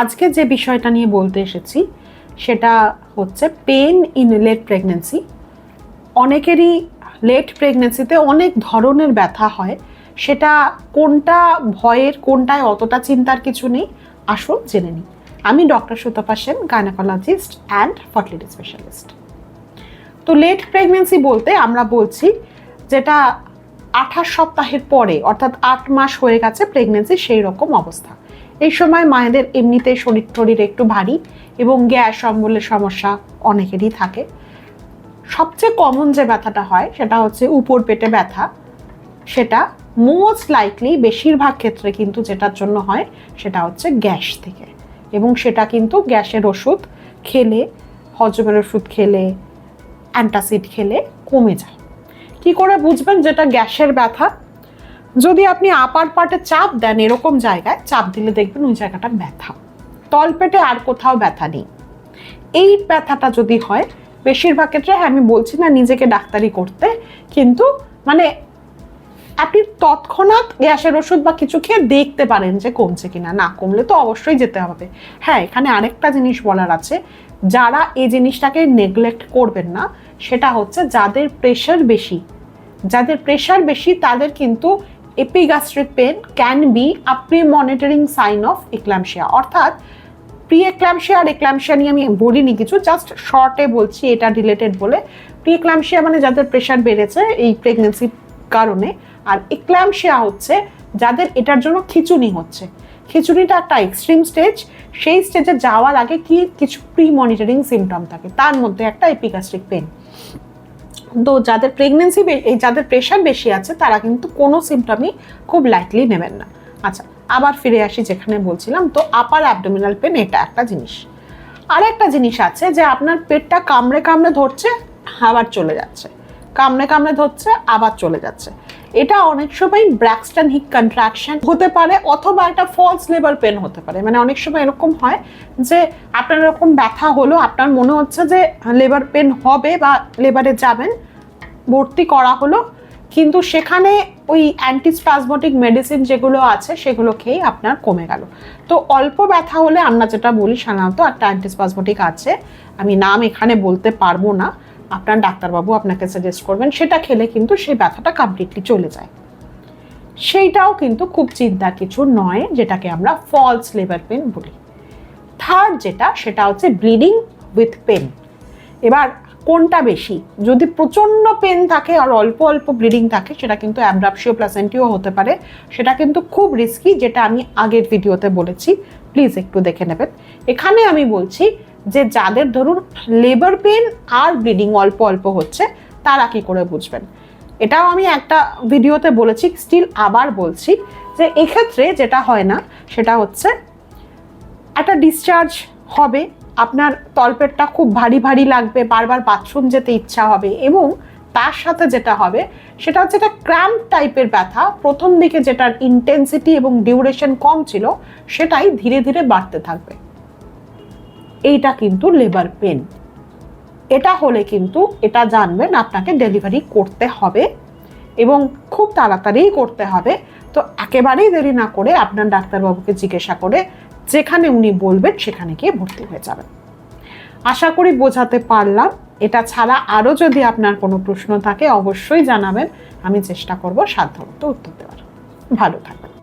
আজকে যে বিষয়টা নিয়ে বলতে এসেছি, সেটা হচ্ছে পেন ইন লেট প্রেগনেন্সি অনেকেরই লেট প্রেগনেন্সিতে অনেক ধরনের ব্যথা হয়, সেটা কোনটা ভয়ের, কোনটায় অতটা চিন্তার কিছু নেই। আসুন জেনে নিই। আমি doctor Sutapa Sen gynaecologist and fertility specialist তো লেট প্রেগনেন্সি বলতে আমরা বলছি, যেটা আঠাশ সপ্তাহের পরে, অর্থাৎ আট মাস হয়ে গেছে প্রেগনেন্সি সেই রকম অবস্থা। এই সময় মায়েদের এমনিতেই শরীর টরীর একটু ভারী এবং গ্যাস, অম্বলের সমস্যা অনেকেরই থাকে। সবচেয়ে কমন যে ব্যথাটা হয় সেটা হচ্ছে উপর পেটে ব্যথা। সেটা মোস্ট লাইকলি বেশিরভাগ ক্ষেত্রে কিন্তু যেটার জন্য হয় সেটা হচ্ছে গ্যাস থেকে। এবং সেটা কিন্তু গ্যাসের ওষুধ খেলে, হজমের ওষুধ খেলে অ্যান্টাসিড খেলে কমে যায়। কি করে বুঝবেন যেটা গ্যাসের ব্যথা? যদি আপনি আপার পার্টে চাপ দেন এরকম জায়গায়, চাপ দিলে দেখবেন ওই জায়গাটা ব্যথা। তলপেটে আর কোথাও ব্যথা নেই। এই ব্যথাটা যদি হয়, বেশিরভাগ ক্ষেত্রে হ্যাঁ আমি বলছি না নিজেকে ডাক্তারি করতে, কিন্তু মানে আপনি তৎক্ষণাৎ গ্যাসের ওষুধ বা কিছু খেয়ে দেখতে পারেন যে কমছে কিনা। না কমলে তো অবশ্যই যেতে হবে। হ্যাঁ এখানে আরেকটা জিনিস বলার আছে, যারা এই জিনিসটাকে নেগলেক্ট করবেন না, সেটা হচ্ছে যাদের প্রেশার বেশি। যাদের প্রেশার বেশি, তাদের কিন্তু epigastric pain can be a pre monitoring sign of eclampsia অর্থাৎ প্রি এক্লামশিয়া আর এক্লামশিয়া নিয়ে আমি বলিনি কিছু জাস্ট শর্টে বলছি, এটা রিলেটেড বলে। প্রি এক্লামশিয়া মানে যাদের প্রেশার বেড়েছে এই প্রেগনেন্সির কারণে, আর এক্লামশিয়া হচ্ছে যাদের এটার জন্য খিচুনি হচ্ছে। খিচুনিটা একটা এক্সট্রিম স্টেজ সেই স্টেজে যাওয়ার আগে কি কিছু প্রি মনিটরিং সিমটম থাকে, তার মধ্যে একটা এপিগাস্ট্রিক পেন তো যাদের প্রেগনেন্সি এই যাদের প্রেশার বেশি আছে, তারা কিন্তু কোনো সিমটমই খুব লাইটলি নেবেন না। আচ্ছা আবার ফিরে আসি যেখানে বলছিলাম, তো আপার অ্যাবডোমিনাল পেন এটা একটা জিনিস। আর একটা জিনিস আছে যে আপনার পেটটা কামড়ে কামড়ে ধরছে, আবার চলে যাচ্ছে। কামড়ে কামড়ে ধরছে, আবার চলে যাচ্ছে। এটা অনেক সময় ব্র্যাক্সটন হিক কন্ট্রাকশন হতে পারে অথবা একটা ফলস লেবার পেন হতে পারে। মানে অনেক সময় এরকম হয় যে আপনার এরকম ব্যথা হলো, আপনার মনে হচ্ছে যে লেবার পেন হবে বা লেবারে যাবেন, ভর্তি করা হলো, কিন্তু সেখানে ওই অ্যান্টিস্পাজমোটিক মেডিসিন যেগুলো আছে, সেগুলো খেয়েই আপনার কমে গেল। তো অল্প ব্যথা হলে আমরা যেটা বলি সাধারণত একটা অ্যান্টিস্পাজমোটিক আছে। আমি নাম এখানে বলতে পারব না। আপনার ডাক্তারবাবু আপনাকে সাজেস্ট করবেন, সেটা খেলে কিন্তু সেই ব্যথাটা কমপ্লিটলি চলে যায়। সেইটাও কিন্তু খুব চিন্তার কিছু নয়, যেটাকে আমরা ফলস লেবার পেন বলি। থার্ড যেটা, সেটা হচ্ছে ব্লিডিং উইথ পেন এবার কোনটা বেশি? যদি প্রচণ্ড পেন থাকে আর অল্প অল্প ব্লিডিং থাকে, সেটা কিন্তু অ্যাব্রাপসিও প্লাসেন্টিও হতে পারে। সেটা কিন্তু খুব রিস্কি যেটা আমি আগের ভিডিওতে বলেছি। প্লিজ একটু দেখে নেবেন। এখানে আমি বলছি যে যাদের ধরুন লেবার পেন আর ব্লিডিং অল্প অল্প হচ্ছে, তারা কি করে বুঝবেন? এটাও আমি একটা ভিডিওতে বলেছি স্টিল আবার বলছি যে এক্ষেত্রে যেটা হয় না, সেটা হচ্ছে একটা ডিসচার্জ হবে, আপনার তলপেটটা খুব ভারী ভারী লাগবে, বারবার বাথরুম যেতে ইচ্ছা হবে এবং তার সাথে যেটা হবে, সেটা হচ্ছে একটা ক্র্যাম্প টাইপের ব্যথা। প্রথম দিকে যেটার ইন্টেন্সিটি এবং ডিউরেশন কম ছিল, সেটাই ধীরে ধীরে বাড়তে থাকবে। এইটা কিন্তু লেবার পেন এটা হলে কিন্তু এটা জানবেন আপনাকে ডেলিভারি করতে হবে এবং খুব তাড়াতাড়িই করতে হবে। তো একেবারেই দেরি না করে আপনার ডাক্তারবাবুকে জিজ্ঞাসা করে যেখানে উনি বলবেন সেখানে গিয়ে ভর্তি হয়ে যাবেন। আশা করি বোঝাতে পারলাম। এটা ছাড়া আরও যদি আপনার কোনো প্রশ্ন থাকে অবশ্যই জানাবেন। আমি চেষ্টা করব সাধ্যমতো উত্তর দেওয়ার। ভালো থাকবেন।